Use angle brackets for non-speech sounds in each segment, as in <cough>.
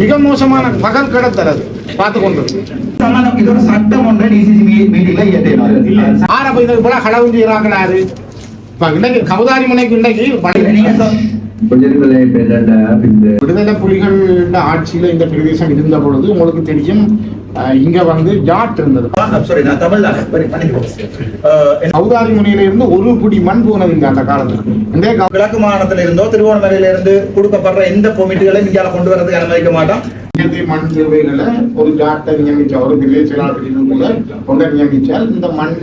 மிக மோசமான பகல் கடத்தல் பார்த்து கொண்டு. சம்பந்தம் இது ஒரு சட்டம் ஒன்றை டிசிசி மீட்டிங்ல இயற்றினார். ஆற போய் இது போல களவு செய்யறாங்களாரு இப்ப இன்னைக்கு கவுதாரி முனைக்கு இன்னைக்கு விடுதலை புலிகள் ஆட்சியில இந்த பிரதேசம் இருந்த பொழுது உங்களுக்கு தெரியும் இங்க வந்து ஜாட் இருந்தது. கவுதாரி முனையில இருந்து ஒரு குடி மண் போனது இங்க அந்த காலத்துல. இந்த கிழக்கு மாகாணத்துல இருந்தோ திருவோணமலையில இருந்து கொடுக்கப்படுற எந்த பொமிட்டுகளை இந்தியால கொண்டு வரதுக்கு அனுமதிக்க மாட்டோம். இயற்கை மண் தேவைகளை ஒரு ஜாட்டை நியமிச்ச ஒரு பெரிய செயலாளர்கள் கொண்ட நியமிச்சால் இந்த மண்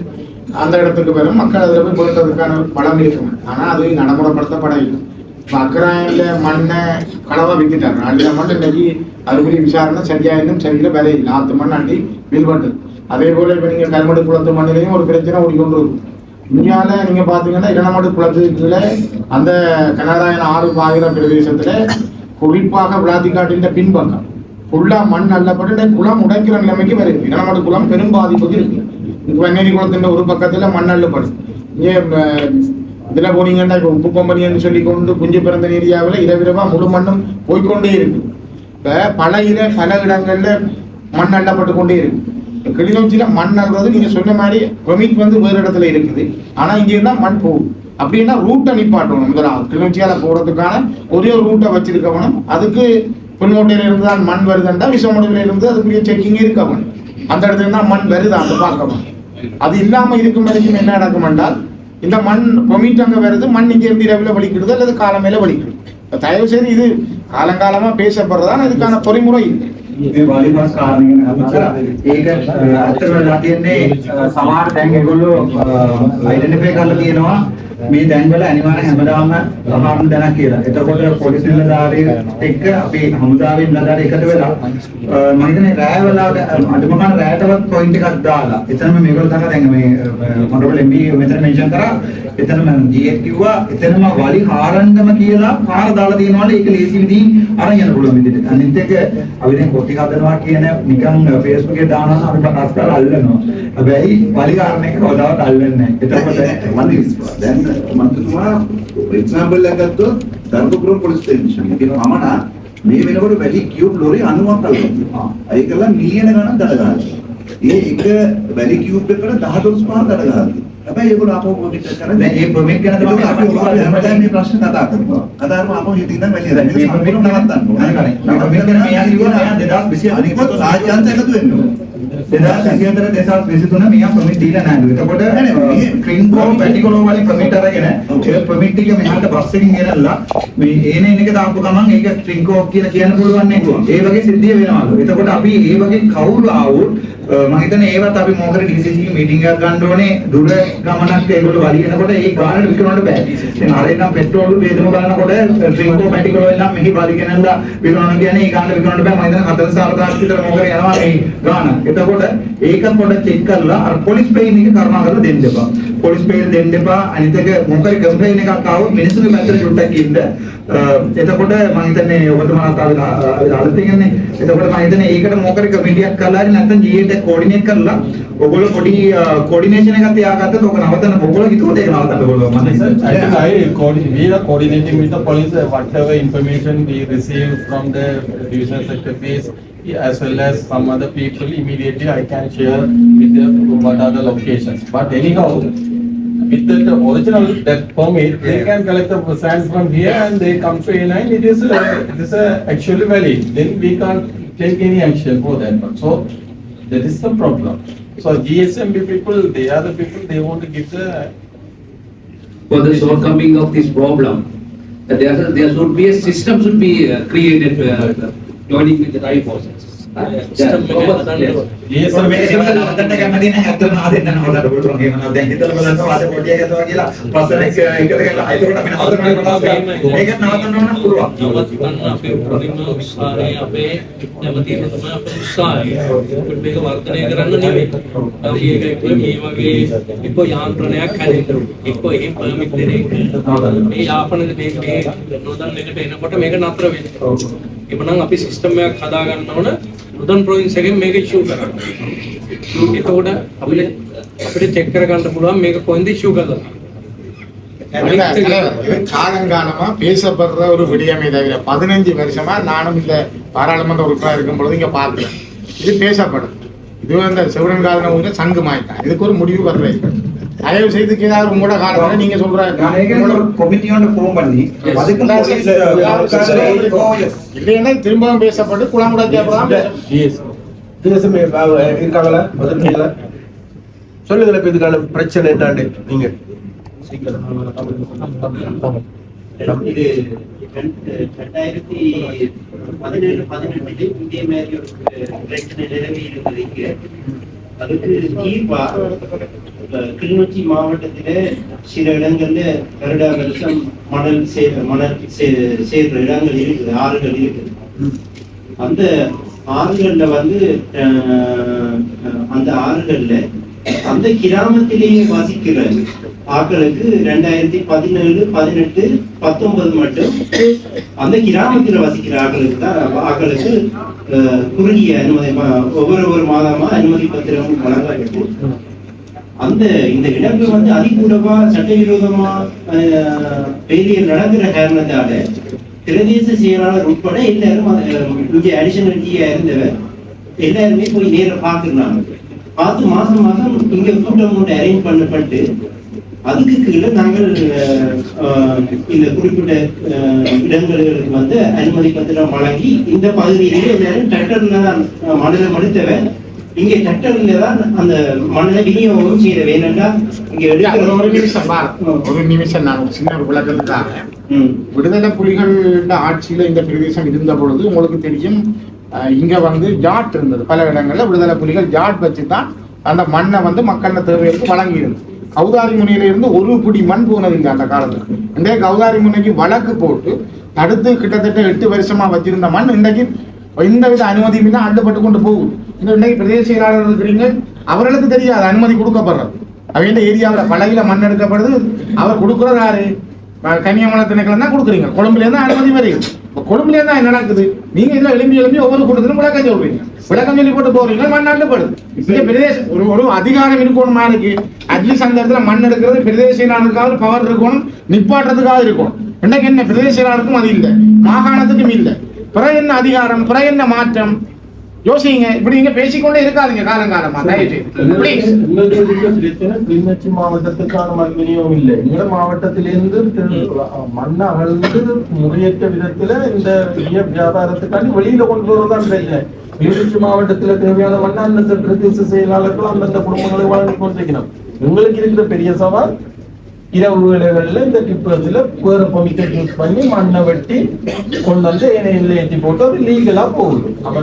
அந்த இடத்துக்கு வரும். மக்கள் அதில் போய் போட்டதுக்கான பலம் இருக்கும். ஆனா அது நடைமுறைப்படுத்தப்படவில்லை. இப்ப அக்கராயில மண்ணை களவா வித்துட்டாங்க. அந்த மண் இன்னைக்கு அறுபடி விசாரணை சரியா இன்னும் சரியில்லை விலை இல்லை. ஆத்து மண் அண்டி வில்பட்டு அதே போல இப்ப நீங்க கருமடு குளத்து மண்ணிலையும் ஒரு பிரச்சனை ஓடிக்கொண்டு இருக்கும் இந்தியாவில் நீங்க பாத்தீங்கன்னா இளநாடு குளத்துக்குள்ள அந்த கனராயன் ஆறு பாகிற பிரதேசத்துல குறிப்பாக விளாத்திக்காட்டின் பின்பக்கம். ஃபுல்லா மண் அள்ளப்பட்டு குளம் உடைக்கிற நிலைமைக்கு வருது இளநாடு குளம் பெரும் பாதிப்புக்கு இருக்கு. இங்க வெண்ணேரி குளத்தின் ஒரு பக்கத்துல மண் அள்ளப்படுது இங்கே அஹ், போனீங்கன்னா இப்ப உப்பு கம்பெனின்னு சொல்லி கொண்டு குஞ்சு பிறந்த ஏரியாவில் இரவிரவா முழு மண்ணும் போய்க்கொண்டே இருக்கு இப்ப பல இட பல இடங்கள்ல மண் அள்ளப்பட்டு கொண்டே இருக்கு கிளிநொச்சியில் கிளிநொச்சியில மண் அள்ளுறது நீங்க சொன்ன மாதிரி பெர்மிட் வந்து வேறு இடத்துல இருக்குது. ஆனா இங்க இருந்தா மண் போகும். அப்படின்னா ரூட்டை நிப்பாட்டணும் முதலாவது. கிளிநொச்சியால போறதுக்கான ஒரே ஒரு ரூட்டை வச்சிருக்கவனும் அதுக்கு புல்மோட்டையில இருந்து தான் மண் வருதுண்டா விசமடையில இருந்து அதுக்குரிய செக்கிங் இருக்கவன் அந்த இடத்துல தான் மண் வருது? அந்த பார்க்கணும் அது இல்லாம இருக்கும் வரைக்கும் என்ன நடக்கும் என்றால் இந்த மண் கொமிட் அங்க வருது மண் இங்க இருந்து இரவுல வலிக்கிறது அல்லது காலமேல வலிக்கிறது இப்ப தயவு செய்து இது காலங்காலமா பேசப்படுறதான் இதுக்கான பொறிமுறை இல்லை ඒ වලිමස් කාරණය අතර ඒක අතර වෙලා තියෙන්නේ අ, සමහර දැන් ඒගොල්ලෝ අයිඩෙන්ටිෆයි කරලා තියෙනවා මේ දැන් වල අනිවාර්ය හැමදාම සමහරම දැනක් කියලා. එතකොට පොලිස් නිලධාරී එක්ක අපි හමුදාවේ නිලධාරී එකතු වෙලා මම හිතන්නේ රෑ වෙලාවට අඩුම ගන්න රෑටවත් පොයින්ට් එකක් දාලා එතනම මේගොල්ලෝ තමයි දැන් මේ මොනරබල් එම්බී මෙතන මෙන්ෂන් කරා එතනම ජීඑක් කිව්වා එතනම වලි හාරන්නම කියලා පාර දාලා තියෙනවලු ඒක ලේසි විදිහින් අරන් යන්න පුළුවන් විදිහට. අනිත් එක අපි දැන් කොටි හදනවා කියන නිකන් Facebook එකේ දානවා අපි ප්‍රකාශ කරලා අල්ලනවා. හැබැයි වලි හාරන එක කවදාවත් අල්ලන්නේ නැහැ. එතකොට <laughs> දැන් මන්ත්‍රතුමා එක්සාම්පල් එකක් ගත්තොත් ධර්මපුරම් පොලිස් ස්ටේෂන් එකේ පමණ මේ වෙනකොට වැඩි කියුබ් ලොරි 90ක් අල්ලනවා. ඒකලා මිලියන ගණන් දඩ ගන්නවා. ඒ එක වැඩි කියුබ් එකකට 10 ඩොලර්ස් පහක් දඩ ගන්නවා. හැබැයි ඒගොල්ලෝ අපෝ පොඩි කරන්නේ දැන් මේ permit ගැන තමයි අපි හැමදාම මේ ප්‍රශ්න කතා කරනවා. කතා කරමු අපෝ හිතින් ඉඳන් වැලිය දැන් මේ මේක permit නවත්තන්න ඕනේ. නෑ, නෑ. මේ permit ගැන මෙයා කිව්වා මෙයා 2020 අනිත් රාජ්‍යාන්ත එකතු වෙන්න ඕනේ. දෙදස් විසිහතර දෙදස් විසිතුන මෙයා ප්‍රමිට් දීලා නැහැ. එතකොට මේ- ක්‍රින්කෝ පැටිකොලෝ වලින් ප්‍රමිට් අරගෙන. ඒ ප්‍රමිට් එක මෙහාට බස් එකකින් ගෙනල්ලා මේ ඒන එන එක දාපු ගමන් ඒක ක්‍රින්කෝ කියලා කියන්න පුළුවන් නේ. ඒ වගේ සිද්ධිය වෙනවලු. එතකොට අපි ඒ වගේ කවුරු ආවොත් මම හිතන්නේ ඒවත් අපි මොකද DCC මීටින් එකක් ගන්න ඕනේ දුර ගමනක් ඒගොල්ලෝ වලිගෙනකොට ඒ ගානට විකරන්න බෑ. දැන් අර එනම් පෙට්‍රෝල් වේදම බලනකොට ක්‍රින්කෝ පැටිකොලෝ එනම් මෙහි වලිගෙනලා විකරන්න කියන්නේ ඒ ගානට විකරන්න බෑ. මම හිතන්නේ 40000 විතර මොකද යනවා මේ ගාන. එතකොට ඒක පොඩ්ඩක් චෙක් කරලා අර පොලිස් පේන් එක කරුණාකරලා දෙන්න එපා. පොලිස් පේන් දෙන්න එපා. අනිත් එක මොකද කම්ප්ලේන් එකක් ආවොත් මිනිස්සුගේ පැත්තට චුට්ටක් ඉන්න. අ, එතකොට මම හිතන්නේ ඔබතුමාත් අලුත් කියන්නේ. එතකොට මම හිතන්නේ ඒකට මොකද කමිටියක් කරලා හරි නැත්නම් එක කෝඩිනේට් කරලා ඔයගොල්ලෝ පොඩි කෝඩිනේෂන් එකක් තියාගත්තොත් ඔක නවත්තන්න ඔයගොල්ලෝ හිතුවද ඒක නවත්තන්න ඔයගොල්ලෝ මම හිතන්නේ. I think I coordi- we are coordinating with the police, uh, whatever information we receive from the division sector base, as well as some other people, immediately I can share with them what are the locations. But anyhow, with the original, that permit, they can collect the sand from here and they come to A9, it is, uh, it is uh, actually valid, then we can't take any action for that. But So, that is the problem. So GSMB people, they are the people, they want to give the for the shortcoming of this problem. There, there should be a system should be uh, created, uh, joining with the right forces. මේක දේවල් නවත්තන්න කැමති නැහැ ඇත්තටම ආදෙන්න නවත්තන්න පුළුවන් එහෙම නෝ දැන් හිතලා බලන්න වාද පොඩි එකක් ගත්තා කියලා පස්සෙන් එක එකට ගලා ඒකට අපි නවත්තන්න පුළුවන් මේක නවත්තන්න ඕන පුළුවන් නවත්තන්න අපේ උපරිම උත්සාහය අපේ නැවතීම තමයි අපේ උත්සාහය. අපිට මේක වර්ධනය කරන්න නෙවෙයි. අපි ඒක එක්ක මේ වගේ එක්ක යාන්ත්‍රණයක් හැදෙන්න. එක්ක එහෙම පර්මිට් දෙන එක. මේ යාපන මේ මේ නොදන් එකට එනකොට මේක නතර වෙනවා. එබනම් අපි සිස්ටම් එකක් හදා ගන්න ඕන නොදන් ප්‍රොවින්ස් එකෙන් මේක ඉෂුව කරන්න. එතකොට අපිට අපිට චෙක් කර ගන්න පුළුවන් මේක කොහෙන්ද ඉෂුව කරලා. இல்ல, தலைவர், இது காலங்காலமா பேசப்படுற ஒரு விடயமே தவிர பதினஞ்சு வருஷமா நானும் இந்த பாராளுமன்ற உறுப்பினர் இருக்கும் பொழுது இங்க பார்க்கல இது பேசப்படும் இது இந்த சிவரன் காதன ஊர்ல சங்குமாயிட்டான் இதுக்கு ஒரு முடிவு வரல தயவு செய்து ஏதாவது உங்களோட காரணம் நீங்க சொல்ற ஒன்று form பண்ணி அதுக்கு. இல்லைன்னா திரும்பவும் பேசப்பட்டு குளமுட கேட்கலாம். டிஎஸ்எம் இருக்காங்களா? சொல்லுங்களேன் இப்ப இதுக்கான பிரச்சனை என்னான்னு நீங்க. இது ரெண்டாயிரத்தி பதினேழு பதினெட்டுல இதே மாதிரி ஒரு பிரச்சனை நிலவி இருந்தது அதுக்கு தீர்வா கிளிநொச்சி மாவட்டத்திலே சில இடங்கள்ல வருடா வருஷம் மணல் சே மணல் சேர்ற இடங்கள் இருக்குது ஆறுகள் இருக்குது. அந்த ஆறுகள்ல வந்து அந்த ஆறுகள்ல அந்த கிராமத்திலேயே வசிக்கிற ஆக்களுக்கு ரெண்டாயிரத்தி பதினேழு பதினெட்டு பத்தொன்பது மட்டும். அந்த கிராமத்தில் வசிக்கிற ஆட்களுக்கு தான் ஆக்களுக்கு குறுகிய அனுமதி ஒவ்வொரு ஒவ்வொரு ஒரு மாதமா அனுமதி பத்திரம் வழங்கப்பட்டு. அந்த இந்த இடங்கு வந்து அதிகூடமா சட்டவிரோதமா அஹ், வேலையில் நடக்கிற காரணத்தால பிரதேச செயலாளர் உட்பட எல்லாரும் இங்கே அடிஷனல் டியா இருந்தவர். எல்லாருமே போய் நேர பாக்குறாங்க பார்த்து மாசம் மாசம் இங்க கூட்டம் ஒன்று அரேஞ்ச் பண்ணப்பட்டு அதுக்கு கீழே நாங்கள் இந்த குறிப்பிட்ட இடங்களுக்கு வந்து அனுமதி பத்திரம் வழங்கி இந்த பகுதியிலே எல்லாரும் டிராக்டர்ல தான் மணலை மடுத்தவன் இங்க டிராக்டர்ல தான் அந்த மணலை விநியோகம் செய்ய வேணும்னா இங்க அது ஒரு எடுக்கிற நிமிஷம். ஒரு நிமிஷம் நான் ஒரு சின்ன ஒரு விளக்கத்துக்காக ம். விடுதலை புலிகள் ஆட்சியில இந்த பிரதேசம் இருந்த பொழுது உங்களுக்கு தெரியும் இங்க வந்து ஜாட் இருந்தது. பல இடங்கள்ல விடுதலை புலிகள் ஜாட் வச்சு தான் அந்த மண்ணை வந்து மக்கள் தேவைகளுக்கு வழங்கி இருந்தது கௌதாரி முனையிலிருந்து ஒரு பிடி மண் போனதில்லை அந்த காலத்துக்கு இன்றைய கௌதாரி முனைக்கு வழக்கு போட்டு தடுத்து கிட்டத்தட்ட எட்டு வருஷமா வச்சிருந்த மண் இன்றைக்கு எந்தவித அனுமதியும் தான் அள்ளுப்பட்டு கொண்டு போகும் இந்த இன்னைக்கு பிரதேச செயலாளர் இருக்கிறீங்க அவர்களுக்கு தெரியாது அனுமதி கொடுக்கப்படுறது. அவங்க ஏரியாவில் பழகில மண் எடுக்கப்படுது அவர் கொடுக்குறது யாரு அஹ் கன்னியாகுமரி திணைக்களம் தான் கொடுக்குறீங்க. கொழும்புல இருந்து அனுமதி வருது. இப்போ கொழும்புல என்ன நடக்குது? நீங்க இதுல எலும்பி எலும்பி ஒவ்வொரு கூட்டத்திலும் விளக்கம் சொல்றீங்க. விளக்கம் சொல்லி போட்டு போறீங்க மண்ணாண்டு அள்ளுப்படுது இங்க பிரதேசம் ஒரு ஒரு அதிகாரம் இருக்கணுமா இருக்கு அட்லீஸ்ட் அந்த இடத்துல மண் எடுக்கிறது பிரதேச பவர் இருக்கணும் நிப்பாட்டுறதுக்காக இருக்கணும். இன்னைக்கு என்ன பிரதேச அது இல்லை. மாகாணத்துக்கும் இல்லை. பிற என்ன அதிகாரம் பிற என்ன மாற்றம்? யோசிங்க இப்படி நீங்க பேசிக்கொண்டே இருக்காதீங்க இருக்க பிரச்சனை கிளிநொச்சி மாவட்டத்துக்கான மண் விநியோகம் இல்லை. எங்க மாவட்டத்திலிருந்து மண்ணை அகழ்ந்து முறையற்ற விதத்துல இந்த ஈய வியாபாரத்துக்காண்டி வெளியில கொண்டு வரதான் பிரச்சனை கிளிநொச்சி மாவட்டத்துல தேவையான மண்ணை அந்தந்த பிரதேச செயலாளர்கள் அந்தந்த குடும்பங்களை வழங்கி கொண்டிருக்கணும் எங்களுக்கு இருக்கிற பெரிய சவால் இரவு வேளைகள்ல இந்த டிப்பர்ஸ்ல வேற பொமிக்கெட் யூஸ் பண்ணி மண்ணை வெட்டி கொண்டு வந்து எண்ணெயில ஏற்றி போட்டு அது லீகலா போகுது அப்ப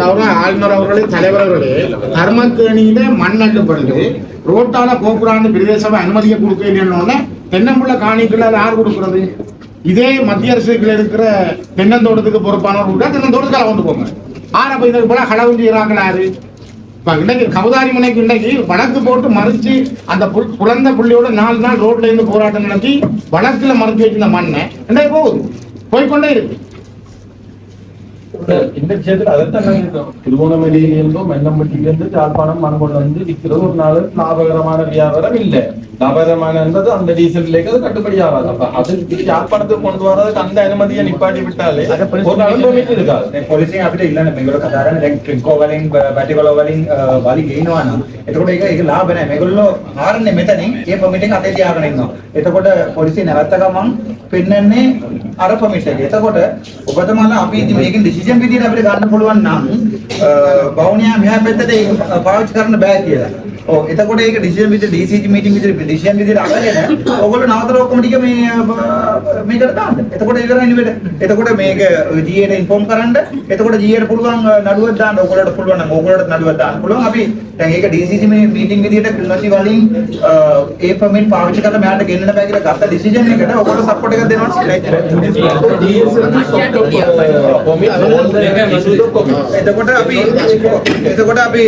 கௌரவ ஆளுநர் அவர்களே தலைவர் அவர்களே தர்மக்கேணியில மண் அள்ளுப்படுது ரோட்டால கோபுரான்னு பிரதேச அனுமதியை கொடுக்க தென்னம்புள்ள காணிக்குள்ள யார் கொடுக்கறது இதே மத்திய அரசுகள் இருக்கிற தென்னந்தோட்டத்துக்கு பொறுப்பானவர் கூட தென்னந்தோட்டத்துக்கு வந்து போங்க. ஆனா போய் இதுக்கு போல களவும் செய்யறாங்களாரு இன்னைக்கு கவுதாரி முனைக்கு இன்னைக்கு வழக்கு போட்டு மறைச்சு அந்த புல்- குழந்தை புள்ளியோட நாலு நாள் ரோட்ல இருந்து போராட்டம் நடத்தி வழக்குல மறைச்சு வச்சிருந்த மண்ணை இன்னைக்கு போகுது? போய்கொண்டே இருக்கு. இந்த விஷயத்துல அதைத்தான் நாங்க இருக்கோம். திருவோணமலையிலிருந்தோ மெல்லம்பட்டியிலிருந்து யாழ்ப்பாணம் மண் கொண்டு வந்து விற்கிறது ஒரு நாள் லாபகரமான வியாபாரம் இல்ல லாபகரமான என்பது அந்த டீசல் விலைக்கு அது கட்டுப்படி ஆகாது அப்ப அது யாழ்ப்பாணத்துக்கு கொண்டு வர்றதுக்கு அந்த அனுமதியை நிப்பாட்டி விட்டாலே ஒரு நாள் permit இருக்காது දැන් පොලිසියෙන් අපිට ඉල්ලන්න මේගොල්ලෝ කතාරන්නේ දැන් ට්‍රින්කෝ වලින් බැටිකොල වලින් අ, වලි ගේනවා නම් එතකොට ඒක ඒක ලාභ නැහැ මේගොල්ලෝ හාරන්නේ මෙතනින් ඒ පොමිට් එක අතේ තියාගෙන ඉන්නවා එතකොට පොලිසිය නැවත්ත ගමන් පෙන්නන්නේ අර පොමිට් එක එතකොට ඔබතුමාලා අපි ඉතින් මේකෙන් ඩිසිෂන් විදියට අපිට ගන්න පුළුවන් නම් අ, බවුනියා මෙහා පැත්තට ඒක පාවිච්චි කරන්න බෑ කියලා ඔව් එතකොට ඒක ඩිසිෂන් විදියට DCG මීටින් විදියට ඩිසිෂන් විදියට අරගෙන ඔයගොල්ලෝ නවතර ඔක්කොම ටික මේ මේකට දාන්න. එතකොට ඒක කරන්නේ වෙද? එතකොට මේක GA ට ඉන්ෆෝම් කරන්න. එතකොට GA ට පුළුවන් නඩුවක් දාන්න. ඔයගොල්ලෝට පුළුවන් නම් ඔයගොල්ලෝට නඩුවක් දාන්න පුළුවන්. අපි දැන් ඒක DCG මීටින් විදියට කිල්ලොසි වලින් ඒ පර්මිට් පාවිච්චි කරලා මෙයාට ගෙන්නන්න බෑ කියලා ගත්ත ඩිසිෂන් එකට ඔයගොල්ලෝ සපෝට් එකක් දෙනවා කියලා DSL soft सर अभी इसे कोटा अभी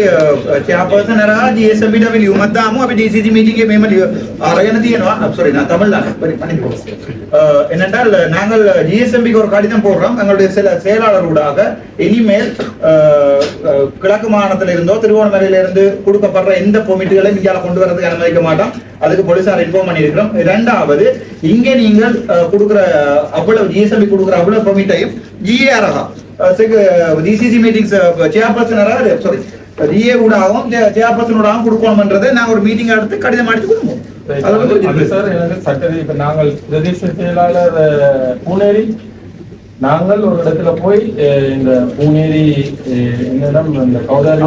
चेयरपर्सन है रहा जीएसएमबी ने लियू मत दामू अभी डीसीसी मीटिंग के मेम लियू அரகன தீயனோ சாரி நான் தமிழ் ஜிஎஸ்எம்பிக்கு ஒரு கடிதம் போடுறோம் எங்களுடைய சில செயலாளர்களாக இனிமேல் கிழக்கு மாநிலத்தில் இருந்தோ திருவோணமலையிலிருந்து கொடுக்கப்படுற எந்த பொமிட்டுகளையும் இந்தியாவில் கொண்டு வரதுக்கு அனுமதிக்க மாட்டோம் அதுக்கு போலீசார் இன்ஃபார்ம் பண்ணியிருக்கிறோம் இரண்டாவது இங்கே நீங்கள் கொடுக்குற அவ்வளவு ஜிஎஸ்எம்பி கொடுக்குற அவ்வளவு பொமிட்டையும் ஜிஏஆர் தான் டிசிசி மீட்டிங்ஸ் சேர்பர்சனராக சாரி டிஏ ஊடாகவும் சேர்பர்சன் ஊடாகவும் கொடுக்கணும்ன்றதை நான் ஒரு மீட்டிங் எடுத்து கடிதம் அடித்து கொடுப்போம். சார் எனக்கு சட்டத்தை இப்ப நாங்கள் பிரதேச செயலாளர் பூனேரி நாங்கள் ஒரு இடத்துல போய் அஹ், இந்த பூனேரி என்னிடம் இந்த கௌதாரி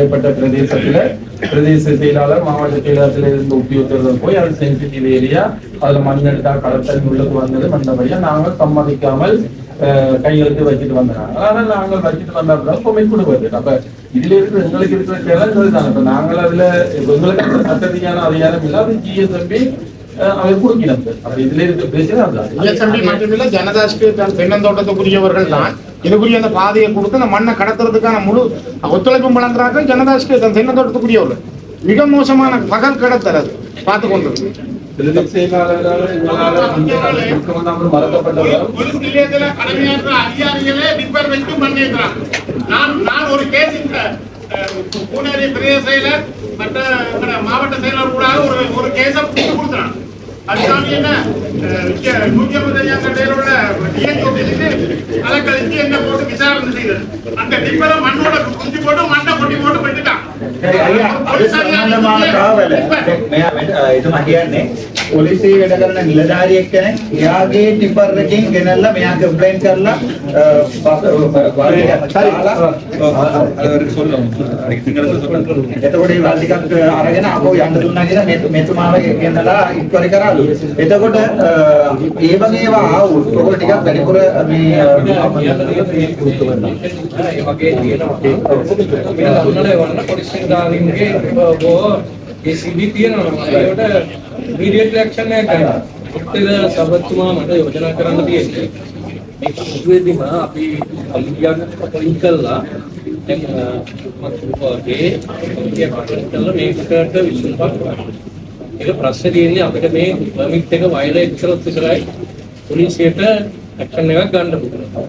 ஏற்பட்ட பிரதேசத்துல பிரதேச செயலாளர் மாவட்ட செயலாளர்ல இருந்து உத்தியோகத்தர்கள் போய் அது சென்சிட்டிவ் ஏரியா அதுல மண் எடுத்தா கடத்தல் உள்ளது வந்தது வந்தபடியா நாங்கள் சம்மதிக்காமல் கையெழுத்து வச்சுட்டு வந்தாங்க ஆனால் நாங்கள் வச்சுட்டு வந்த அப்புறம் பொம்மை கொடுப்பது அப்ப இதுல இருக்கிற எங்களுக்கு இருக்கிற சேலங்கள் தான் இப்ப நாங்கள் அதுல எங்களுக்கு அந்த சட்டரீதியான அதிகாரம் இல்ல அது ஜிஎஸ்எம்பி அவர் கொடுக்கிறது அப்ப இதுல இருக்கிற பிரச்சனை அதுதான் ஜிஎஸ்எம்பி மட்டுமில்ல ஜனதாஷ்க்கு தென்னந்தோட்டத்துக்குரியவர்கள் தான் இதுக்குரிய அந்த பாதையை கொடுத்து அந்த மண்ணை கடத்துறதுக்கான முழு ஒத்துழைப்பு வழங்குறாங்க ஜனதாஷ்க்கு தென்னந்தோட்டத்துக்குரியவர்கள் மிக மோசமான பகல் கடத்தல் அது பார்த்து கொண்டு பிரதேச நிலையத்துல கடமையாற்ற அதிகாரிகளே நான் நான் ஒரு கேஸ் இந்த பூனேரி பிரதேச செயலர் மற்ற மாவட்ட செயலர் கூட ஒரு ஒரு கேஸ கொடுத்து கொடுத்துறான் என்ன அஹ், இங்க நூத்தி ஐம்பத்தஞ்சாம் கட்டையில உள்ள என்ன போட்டு விசாரணை செய்தது அந்த டிப்பரை மண்ணோட குஞ்சு போட்டு மண்ணை සම්බන්ධ මාන කාවල මෙයා එතුමා කියන්නේ පොලිසිය වැඩ කරන නිලධාරියෙක් කෙනෙක් එයාගේ ටිපර් එකකින් ගෙනල්ලා මෙයා කම්ප්ලේන්ට් කරලා එතකොට ඒ වල් ටිකක් අරගෙන අපෝ යන්න දුන්නා කියලා මේ මෙතුමාව ගෙනලා ඉක්වරි කරාලු. එතකොට ඒ වගේ ඒවා ආවොත් ඔයගොල්ලෝ ටිකක් වැඩිපුර මේ ඒ වගේ තියෙනවා. මේ ලබනනේ වන්න පොලිස් නිලධාරීන්ගේ ඒ සිබි තියෙනවා. ඒකට ඉමීඩියට් ඇක්ෂන් එකක් ගන්න. උත්තර සබතුමා මට යෝජනා කරන්න තියෙන්නේ. මේ මුදුවේදීම අපි අලියාකට පොලින් කළා දැන් මම වගේ අලියාකට කළා මේකට විසඳුමක් ගන්න. ඒක ප්‍රශ්නේ තියෙන්නේ අපිට මේ පර්මිට් එක වයලේට් කරොත් විතරයි පොලිසියට ඇක්ෂන් එකක් ගන්න පුළුවන්.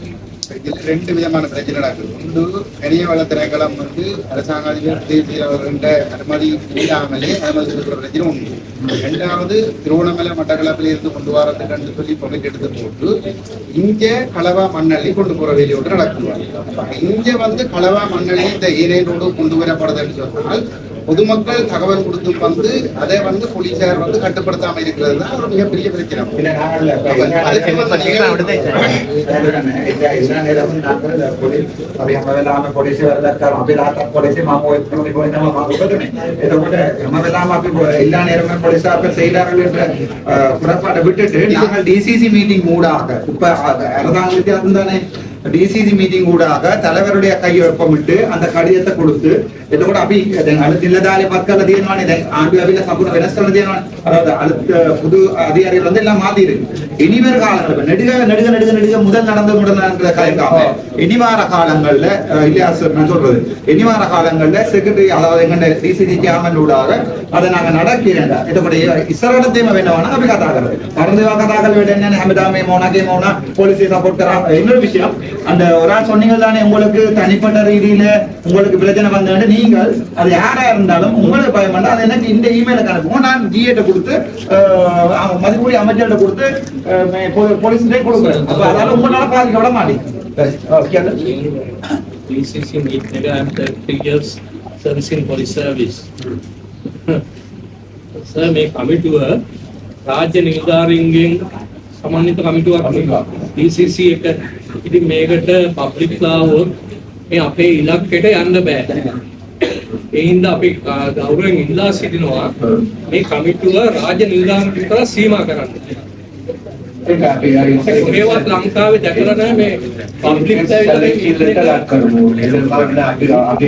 இதில் ரெண்டு விதமான பிரச்சனை நடக்குது. ஒன்று பெரிய வள வந்து அரசாங்க அதிபர் அனுமதி இல்லாமலே அனுமதி கொடுக்குற பிரச்சனை உண்டு ரெண்டாவது திருவண்ணாமலை மட்டக்களப்பில் இருந்து கொண்டு வரதுக்கு சொல்லி பொண்ணுக்கு எடுத்து போட்டு இங்க களவா மண்ணள்ளி கொண்டு போற வேலையோடு நடக்குவாங்க இங்க வந்து களவா மண்ணள்ளி இந்த ஈரையோடு கொண்டு வரப்படுதுன்னு சொன்னால் பொதுமக்கள் தகவல் கொடுத்து வந்து அதை வந்து போலீசார் வந்து கட்டுப்படுத்தாம இருக்கிறது தான் ஒரு மிகப்பெரிய பிரச்சனை இல்ல நாங்கள்ல இப்ப அதுக்கு வந்து අපි හැම වෙලාවෙම පොලිසිය වරදක්කාර අපි රාතක් පොලිසිය මම ඔය තුනේ කොහෙන්ද මම උපදිනේ එතකොට හැම වෙලාවෙම අපි இல்லா நேரமே போலீஸாக செய்தார்கள் புறப்பாட விட்டுட்டு நாங்கள் டிசிசி மீட்டிங் ஊடாக இப்ப அரசாங்கத்துக்கு அதுதானே டிசிசி மீட்டிங் ஊடாக தலைவருடைய கையொப்பமிட்டு அந்த கடிதத்தை கொடுத்து எல்லாம் கூட அப்படி ಅಲ್ಲ ದಿನ ಆಂಡು ಅವಿಲ್ಲ ಸಂಪೂರ್ಣ ವ್ಯವಸ್ಥೆ அதாவது அடுத்த புது அதிகாரிகள் வந்து எல்லாம் மாத்தி இருக்கு. இனிவர் காலத்துல நெடுக நெடுக நெடுக நெடுக முதல் நடந்த முதல் நடந்த இனிவார காலங்கள்ல இல்லையா நான் சொல்றது. இனிவார காலங்கள்ல செக்ரட்டரி அதாவது எங்க டிசிஜி கேமலூடாக அதை நாங்க நடக்கிறேன் இதனுடைய இசரடத்தையும் என்ன வேணா அப்படி கதாகிறது மறந்து கதாக்கள் வேட என்ன ஹமிதாமே மோனாக்கே மோனா போலீஸை சப்போர்ட் தரா இன்னொரு விஷயம். அந்த ஒரு ஆள் சொன்னீங்க தானே உங்களுக்கு தனிப்பட்ட ரீதியில உங்களுக்கு பிரச்சனை வந்தாண்டு நீங்கள் அது யாரா இருந்தாலும் உங்களுக்கு பயம் பண்ணா அது எனக்கு இந்த இமெயிலுக்கு அனுப்புவோம் நான் ஜிஏட்ட கொடுத்து அஹ், அவங்க மதிப்புரிய அமைச்சர்கிட்ட கொடுத்து அஹ், மே- போ- போலீஸ்கிட்டே கொடுக்குறேன் அப்ப அதால உங்களால பாதிக்க விட மாட்டேங்க PCC meet එක I'm 30 years service in police service. Sir මේ කමිටුව රාජ්‍ය නිලධාරීන්ගෙන් සමන්විත කමිටුවක් නෙවෙයි. PCC එක ඉතින් මේකට පබ්ලික් ලාවොත් මේ අපේ ඉලක්කයට යන්න බෑ. ඒ හින්දා අපි ගෞරවයෙන් ඉල්ලා සිටිනවා මේ කමිටුව රාජ්‍ය නිලධාරීන්ට විතර සීමා කරන්න. ඒක අපි මේවත් ලංකාවේ දැකලා නැහැ මේ පබ්ලික් ඉල්ලට ලක් කරමු. එතකොට අපි අපි